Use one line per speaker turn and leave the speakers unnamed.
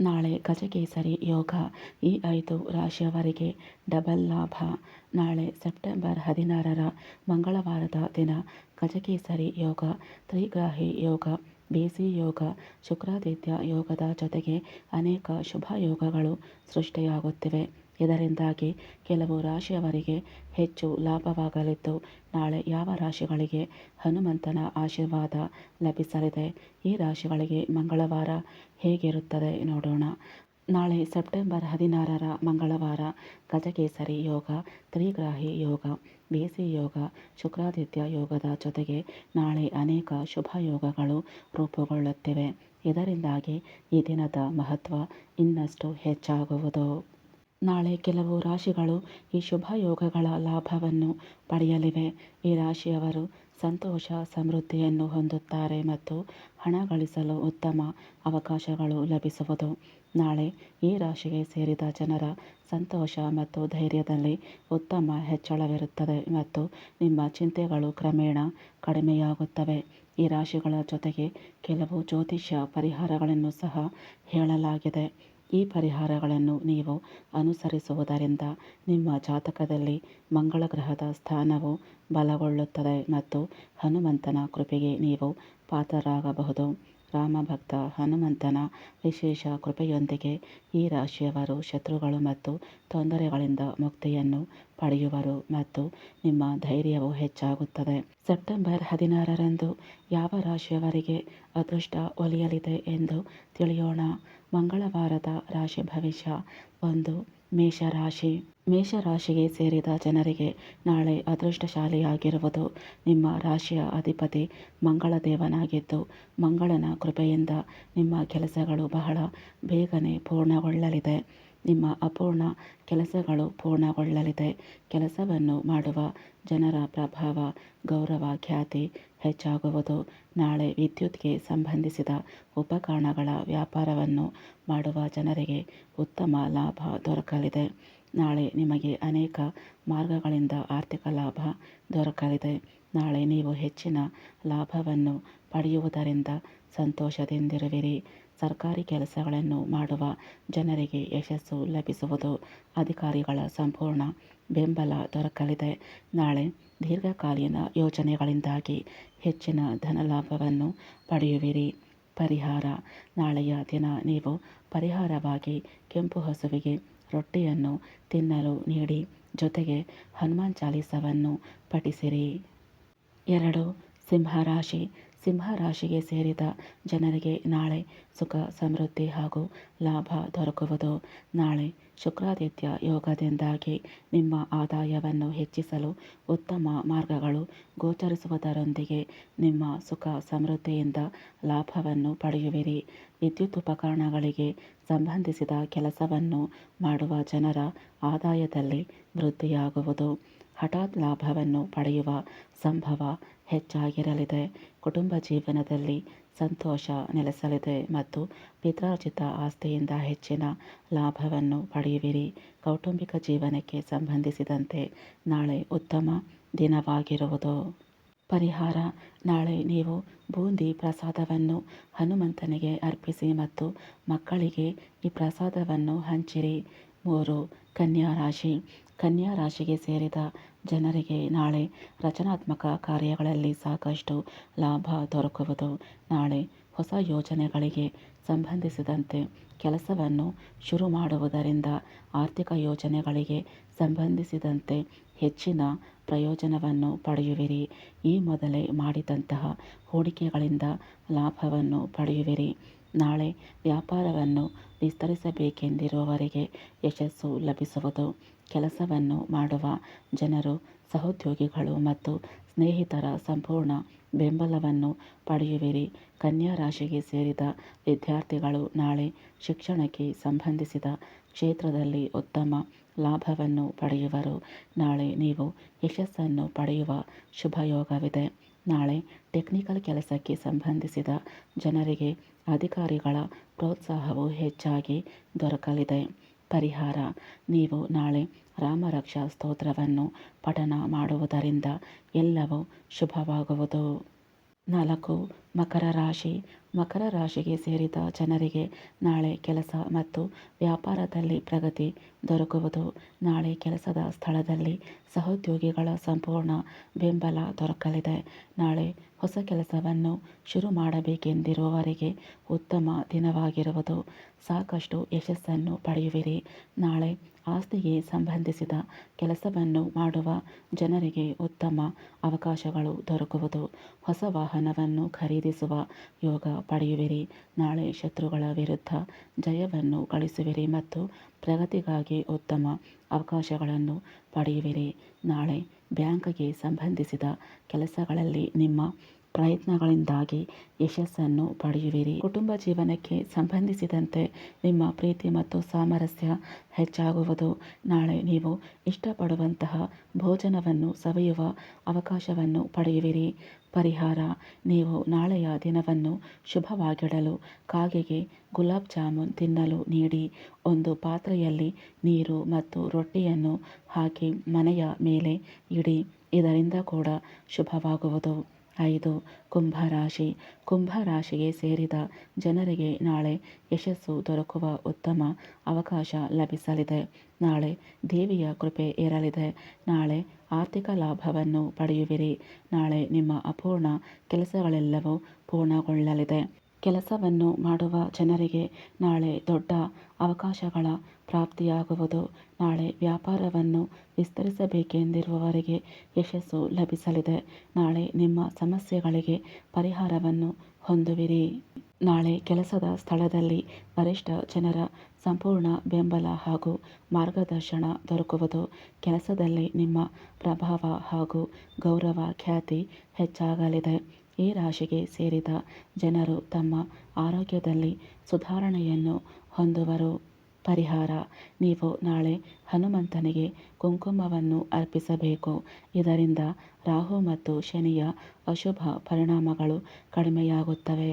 ನಾಳೆ ಗಜಕೇಸರಿ ಯೋಗ ಈ ಐದು ರಾಶಿಯವರಿಗೆ ಡಬಲ್ ಲಾಭ. ನಾಳೆ ಸೆಪ್ಟೆಂಬರ್ ಹದಿನಾರರ ಮಂಗಳವಾರದ ದಿನ ಗಜಕೇಸರಿ ಯೋಗ, ತ್ರಿಗ್ರಾಹಿ ಯೋಗ, ಬೇಸಿ ಯೋಗ, ಶುಕ್ರಾದಿತ್ಯ ಯೋಗದ ಜೊತೆಗೆ ಅನೇಕ ಶುಭ ಯೋಗಗಳು ಸೃಷ್ಟಿಯಾಗುತ್ತಿವೆ. ಇದರಿಂದಾಗಿ ಕೆಲವು ರಾಶಿಯವರಿಗೆ ಹೆಚ್ಚು ಲಾಭವಾಗಲಿದ್ದು, ನಾಳೆ ಯಾವ ರಾಶಿಗಳಿಗೆ ಹನುಮಂತನ ಆಶೀರ್ವಾದ ಲಭಿಸಲಿದೆ? ಈ ರಾಶಿಗಳಿಗೆ ಮಂಗಳವಾರ ಹೇಗಿರುತ್ತದೆ ನೋಡೋಣ. ನಾಳೆ ಸೆಪ್ಟೆಂಬರ್ ಹದಿನಾರರ ಮಂಗಳವಾರ ಗಜಕೇಸರಿ ಯೋಗ, ತ್ರಿಗ್ರಾಹಿ ಯೋಗ, ಬೇಸಿ ಯೋಗ, ಶುಕ್ರಾದಿತ್ಯ ಯೋಗದ ಜೊತೆಗೆ ನಾಳೆ ಅನೇಕ ಶುಭ ಯೋಗಗಳು ರೂಪುಗೊಳ್ಳುತ್ತಿವೆ. ಇದರಿಂದಾಗಿ ಈ ದಿನದ ಮಹತ್ವ ಇನ್ನಷ್ಟು ಹೆಚ್ಚಾಗುವುದು. ನಾಳೆ ಕೆಲವು ರಾಶಿಗಳು ಈ ಶುಭ ಯೋಗಗಳ ಲಾಭವನ್ನು ಪಡೆಯಲಿವೆ. ಈ ರಾಶಿಯವರು ಸಂತೋಷ, ಸಮೃದ್ಧಿಯನ್ನು ಹೊಂದುತ್ತಾರೆ ಮತ್ತು ಹಣ ಗಳಿಸಲು ಉತ್ತಮ ಅವಕಾಶಗಳು ಲಭಿಸುವುದು. ನಾಳೆ ಈ ರಾಶಿಗೆ ಸೇರಿದ ಜನರ ಸಂತೋಷ ಮತ್ತು ಧೈರ್ಯದಲ್ಲಿ ಉತ್ತಮ ಹೆಚ್ಚಳವಿರುತ್ತದೆ ಮತ್ತು ನಿಮ್ಮ ಚಿಂತೆಗಳು ಕ್ರಮೇಣ ಕಡಿಮೆಯಾಗುತ್ತವೆ. ಈ ರಾಶಿಗಳ ಜೊತೆಗೆ ಕೆಲವು ಜ್ಯೋತಿಷ್ಯ ಪರಿಹಾರಗಳನ್ನು ಸಹ ಹೇಳಲಾಗಿದೆ. ಈ ಪರಿಹಾರಗಳನ್ನು ನೀವು ಅನುಸರಿಸುವುದರಿಂದ ನಿಮ್ಮ ಜಾತಕದಲ್ಲಿ ಮಂಗಳ ಗ್ರಹದ ಸ್ಥಾನವು ಬಲಗೊಳ್ಳುತ್ತದೆ ಮತ್ತು ಹನುಮಂತನ ಕೃಪೆಗೆ ನೀವು ಪಾತ್ರರಾಗಬಹುದು. ರಾಮಭಕ್ತ ಹನುಮಂತನ ವಿಶೇಷ ಕೃಪೆಯೊಂದಿಗೆ ಈ ರಾಶಿಯವರು ಶತ್ರುಗಳು ಮತ್ತು ತೊಂದರೆಗಳಿಂದ ಮುಕ್ತಿಯನ್ನು ಪಡೆಯುವರು ಮತ್ತು ನಿಮ್ಮ ಧೈರ್ಯವು ಹೆಚ್ಚಾಗುತ್ತದೆ. ಸೆಪ್ಟೆಂಬರ್ ಹದಿನಾರರಂದು ಯಾವ ರಾಶಿಯವರಿಗೆ ಅದೃಷ್ಟ ಒಲಿಯಲಿದೆ ಎಂದು ತಿಳಿಯೋಣ. ಮಂಗಳವಾರದ ರಾಶಿ ಭವಿಷ್ಯ ಒಂದು ಮೇಷರಾಶಿ. ಮೇಷರಾಶಿಗೆ ಸೇರಿದ ಜನರಿಗೆ ನಾಳೆ ಅದೃಷ್ಟಶಾಲಿಯಾಗಿರುವುದು ನಿಮ್ಮ ರಾಶಿಯ ಅಧಿಪತಿ ಮಂಗಳ ದೇವನಾಗಿದ್ದು ಮಂಗಳನ ಕೃಪೆಯಿಂದ ನಿಮ್ಮ ಕೆಲಸಗಳು ಬಹಳ ಬೇಗನೆ ಪೂರ್ಣಗೊಳ್ಳಲಿದೆ. ನಿಮ್ಮ ಅಪೂರ್ಣ ಕೆಲಸಗಳು ಪೂರ್ಣಗೊಳ್ಳಲಿದೆ. ಕೆಲಸವನ್ನು ಮಾಡುವ ಜನರ ಪ್ರಭಾವ, ಗೌರವ, ಖ್ಯಾತಿ ಹೆಚ್ಚಾಗುವುದು. ನಾಳೆ ವಿದ್ಯುತ್ಗೆ ಸಂಬಂಧಿಸಿದ ಉಪಕರಣಗಳ ವ್ಯಾಪಾರವನ್ನು ಮಾಡುವ ಜನರಿಗೆ ಉತ್ತಮ ಲಾಭ ದೊರಕಲಿದೆ. ನಾಳೆ ನಿಮಗೆ ಅನೇಕ ಮಾರ್ಗಗಳಿಂದ ಆರ್ಥಿಕ ಲಾಭ ದೊರಕಲಿದೆ. ನಾಳೆ ನೀವು ಹೆಚ್ಚಿನ ಲಾಭವನ್ನು ಪಡೆಯುವುದರಿಂದ ಸಂತೋಷದಿಂದಿರುವಿರಿ. ಸರ್ಕಾರಿ ಕೆಲಸಗಳನ್ನು ಮಾಡುವ ಜನರಿಗೆ ಯಶಸ್ಸು ಲಭಿಸುವುದು ಅಧಿಕಾರಿಗಳ ಸಂಪೂರ್ಣ ಬೆಂಬಲ ದೊರಕಲಿದೆ. ನಾಳೆ ದೀರ್ಘಕಾಲೀನ ಯೋಜನೆಗಳಿಂದಾಗಿ ಹೆಚ್ಚಿನ ಧನಲಾಭವನ್ನು ಪಡೆಯುವಿರಿ. ಪರಿಹಾರ. ನಾಳೆಯ ದಿನ ನೀವು ಪರಿಹಾರವಾಗಿ ಕೆಂಪು ಹಸುವಿಗೆ ರೊಟ್ಟಿಯನ್ನು ತಿನ್ನಲು ನೀಡಿ, ಜೊತೆಗೆ ಹನುಮಾನ್ ಚಾಲೀಸವನ್ನು ಪಠಿಸಿರಿ. ಎರಡು. ಸಿಂಹರಾಶಿ. ಸಿಂಹರಾಶಿಗೆ ಸೇರಿದ ಜನರಿಗೆ ನಾಳೆ ಸುಖ, ಸಮೃದ್ಧಿ ಹಾಗೂ ಲಾಭ ದೊರಕುವುದು. ನಾಳೆ ಶುಕ್ರಾದಿತ್ಯ ಯೋಗದಿಂದಾಗಿ ನಿಮ್ಮ ಆದಾಯವನ್ನು ಹೆಚ್ಚಿಸಲು ಉತ್ತಮ ಮಾರ್ಗಗಳು ಗೋಚರಿಸುವುದರೊಂದಿಗೆ ನಿಮ್ಮ ಸುಖ, ಸಮೃದ್ಧಿಯಿಂದ ಲಾಭವನ್ನು ಪಡೆಯುವಿರಿ. ವಿದ್ಯುತ್ ಉಪಕರಣಗಳಿಗೆ ಸಂಬಂಧಿಸಿದ ಕೆಲಸವನ್ನು ಮಾಡುವ ಜನರ ಆದಾಯದಲ್ಲಿ ವೃದ್ಧಿಯಾಗುವುದು. ಹಠಾತ್ ಲಾಭವನ್ನು ಪಡೆಯುವ ಸಂಭವ ಹೆಚ್ಚಾಗಿರಲಿದೆ. ಕುಟುಂಬ ಜೀವನದಲ್ಲಿ ಸಂತೋಷ ನೆಲೆಸಲಿದೆ ಮತ್ತು ಪಿತ್ರಾರ್ಜಿತ ಆಸ್ತಿಯಿಂದ ಹೆಚ್ಚಿನ ಲಾಭವನ್ನು ಪಡೆಯುವಿರಿ. ಕೌಟುಂಬಿಕ ಜೀವನಕ್ಕೆ ಸಂಬಂಧಿಸಿದಂತೆ ನಾಳೆ ಉತ್ತಮ ದಿನವಾಗಿರುವುದು. ಪರಿಹಾರ, ನಾಳೆ ನೀವು ಬೂಂದಿ ಪ್ರಸಾದವನ್ನು ಹನುಮಂತನಿಗೆ ಅರ್ಪಿಸಿ ಮತ್ತು ಮಕ್ಕಳಿಗೆ ಈ ಪ್ರಸಾದವನ್ನು ಹಂಚಿರಿ. ಮೂರು ಕನ್ಯಾ ರಾಶಿ ಕನ್ಯಾ ರಾಶಿಗೆ ಸೇರಿದ ಜನರಿಗೆ ನಾಳೆ ರಚನಾತ್ಮಕ ಕಾರ್ಯಗಳಲ್ಲಿ ಸಾಕಷ್ಟು ಲಾಭ ದೊರಕುವುದು. ನಾಳೆ ಹೊಸ ಯೋಜನೆಗಳಿಗೆ ಸಂಬಂಧಿಸಿದಂತೆ ಕೆಲಸವನ್ನು ಶುರು ಮಾಡುವುದರಿಂದ ಆರ್ಥಿಕ ಯೋಜನೆಗಳಿಗೆ ಸಂಬಂಧಿಸಿದಂತೆ ಹೆಚ್ಚಿನ ಪ್ರಯೋಜನವನ್ನು ಪಡೆಯುವಿರಿ. ಈ ಮೊದಲೇ ಮಾಡಿದಂತಹ ಹೂಡಿಕೆಗಳಿಂದ ಲಾಭವನ್ನು ಪಡೆಯುವಿರಿ. ನಾಳೆ ವ್ಯಾಪಾರವನ್ನು ವಿಸ್ತರಿಸಬೇಕೆಂದಿರುವವರಿಗೆ ಯಶಸ್ಸು ಲಭಿಸುವುದು. ಕೆಲಸವನ್ನು ಮಾಡುವ ಜನರು, ಸಹೋದ್ಯೋಗಿಗಳು ಮತ್ತು ಸ್ನೇಹಿತರ ಸಂಪೂರ್ಣ ಬೆಂಬಲವನ್ನು ಪಡೆಯುವಿರಿ. ಕನ್ಯಾ ರಾಶಿಗೆ ಸೇರಿದ ವಿದ್ಯಾರ್ಥಿಗಳು ನಾಳೆ ಶಿಕ್ಷಣಕ್ಕೆ ಸಂಬಂಧಿಸಿದ ಕ್ಷೇತ್ರದಲ್ಲಿ ಉತ್ತಮ ಲಾಭವನ್ನು ಪಡೆಯುವರು. ನಾಳೆ ನೀವು ಯಶಸ್ಸನ್ನು ಪಡೆಯುವ ಶುಭಯೋಗವಿದೆ. ನಾಳೆ ಟೆಕ್ನಿಕಲ್ ಕೆಲಸಕ್ಕೆ ಸಂಬಂಧಿಸಿದ ಜನರಿಗೆ ಅಧಿಕಾರಿಗಳ ಪ್ರೋತ್ಸಾಹವು ಹೆಚ್ಚಾಗಿ ದೊರಕಲಿದೆ. ಪರಿಹಾರ. ನೀವು ನಾಳೆ ರಾಮರಕ್ಷಾ ಸ್ತೋತ್ರವನ್ನು ಪಠನ ಮಾಡುವುದರಿಂದ ಎಲ್ಲವೂ ಶುಭವಾಗುವುದು. ನಾಲ್ಕು, ಮಕರ ರಾಶಿ. ಮಕರ ರಾಶಿಗೆ ಸೇರಿದ ಜನರಿಗೆ ನಾಳೆ ಕೆಲಸ ಮತ್ತು ವ್ಯಾಪಾರದಲ್ಲಿ ಪ್ರಗತಿ ದೊರಕುವುದು. ನಾಳೆ ಕೆಲಸದ ಸ್ಥಳದಲ್ಲಿ ಸಹೋದ್ಯೋಗಿಗಳ ಸಂಪೂರ್ಣ ಬೆಂಬಲ ದೊರಕಲಿದೆ. ನಾಳೆ ಹೊಸ ಕೆಲಸವನ್ನು ಶುರು ಮಾಡಬೇಕೆಂದಿರುವವರಿಗೆ ಉತ್ತಮ ದಿನವಾಗಿರುವುದು. ಸಾಕಷ್ಟು ಯಶಸ್ಸನ್ನು ಪಡೆಯುವಿರಿ. ನಾಳೆ ಆಸ್ತಿಗೆ ಸಂಬಂಧಿಸಿದ ಕೆಲಸವನ್ನು ಮಾಡುವ ಜನರಿಗೆ ಉತ್ತಮ ಅವಕಾಶಗಳು ದೊರಕುವುದು. ಹೊಸ ವಾಹನವನ್ನು ಖರೀದಿಸುವ ಯೋಗ ಪಡೆಯುವಿರಿ. ನಾಳೆ ಶತ್ರುಗಳ ವಿರುದ್ಧ ಜಯವನ್ನು ಗಳಿಸುವಿರಿ ಮತ್ತು ಪ್ರಗತಿಗಾಗಿ ಉತ್ತಮ ಅವಕಾಶಗಳನ್ನು ಪಡೆಯುವಿರಿ. ನಾಳೆ ಬ್ಯಾಂಕ್ಗೆ ಸಂಬಂಧಿಸಿದ ಕೆಲಸಗಳಲ್ಲಿ ನಿಮ್ಮ ಪ್ರಯತ್ನಗಳಿಂದಾಗಿ ಯಶಸ್ಸನ್ನು ಪಡೆಯುವಿರಿ. ಕುಟುಂಬ ಜೀವನಕ್ಕೆ ಸಂಬಂಧಿಸಿದಂತೆ ನಿಮ್ಮ ಪ್ರೀತಿ ಮತ್ತು ಸಾಮರಸ್ಯ ಹೆಚ್ಚಾಗುವುದು. ನಾಳೆ ನೀವು ಇಷ್ಟಪಡುವಂತಹ ಭೋಜನವನ್ನು ಸವಿಯುವ ಅವಕಾಶವನ್ನು ಪಡೆಯುವಿರಿ. ಪರಿಹಾರ. ನೀವು ನಾಳೆಯ ದಿನವನ್ನು ಶುಭವಾಗಿಡಲು ಕಾಗೆಗೆ ಗುಲಾಬ್ ಜಾಮೂನ್ ತಿನ್ನಲು ನೀಡಿ. ಒಂದು ಪಾತ್ರೆಯಲ್ಲಿ ನೀರು ಮತ್ತು ರೊಟ್ಟಿಯನ್ನು ಹಾಕಿ ಮನೆಯ ಮೇಲೆ ಇಡಿ. ಇದರಿಂದ ಕೂಡ ಶುಭವಾಗುವುದು. ಐದು, ಕುಂಭರಾಶಿ. ಕುಂಭರಾಶಿಗೆ ಸೇರಿದ ಜನರಿಗೆ ನಾಳೆ ಯಶಸ್ಸು ದೊರಕುವ ಉತ್ತಮ ಅವಕಾಶ ಲಭಿಸಲಿದೆ. ನಾಳೆ ದೇವಿಯ ಕೃಪೆ ಇರಲಿದೆ. ನಾಳೆ ಆರ್ಥಿಕ ಲಾಭವನ್ನು ಪಡೆಯುವಿರಿ. ನಾಳೆ ನಿಮ್ಮ ಅಪೂರ್ಣ ಕೆಲಸಗಳೆಲ್ಲವೂ ಪೂರ್ಣಗೊಳ್ಳಲಿದೆ. ಕೆಲಸವನ್ನು ಮಾಡುವ ಜನರಿಗೆ ನಾಳೆ ದೊಡ್ಡ ಅವಕಾಶಗಳ ಪ್ರಾಪ್ತಿಯಾಗುವುದು. ನಾಳೆ ವ್ಯಾಪಾರವನ್ನು ವಿಸ್ತರಿಸಬೇಕೆಂದಿರುವವರಿಗೆ ಯಶಸ್ಸು ಲಭಿಸಲಿದೆ. ನಾಳೆ ನಿಮ್ಮ ಸಮಸ್ಯೆಗಳಿಗೆ ಪರಿಹಾರವನ್ನು ಹೊಂದುವಿರಿ. ನಾಳೆ ಕೆಲಸದ ಸ್ಥಳದಲ್ಲಿ ವರಿಷ್ಠ ಜನರ ಸಂಪೂರ್ಣ ಬೆಂಬಲ ಹಾಗೂ ಮಾರ್ಗದರ್ಶನ ದೊರಕುವುದು. ಕೆಲಸದಲ್ಲಿ ನಿಮ್ಮ ಪ್ರಭಾವ ಹಾಗೂ ಗೌರವ ಖ್ಯಾತಿ ಹೆಚ್ಚಾಗಲಿದೆ. ಈ ರಾಶಿಗೆ ಸೇರಿದ ಜನರು ತಮ್ಮ ಆರೋಗ್ಯದಲ್ಲಿ ಸುಧಾರಣೆಯನ್ನು ಹೊಂದುವರು. ಪರಿಹಾರ, ನೀವು ನಾಳೆ ಹನುಮಂತನಿಗೆ ಕುಂಕುಮವನ್ನು ಅರ್ಪಿಸಬೇಕು. ಇದರಿಂದ ರಾಹು ಮತ್ತು ಶನಿಯ ಅಶುಭ ಪರಿಣಾಮಗಳು ಕಡಿಮೆಯಾಗುತ್ತವೆ.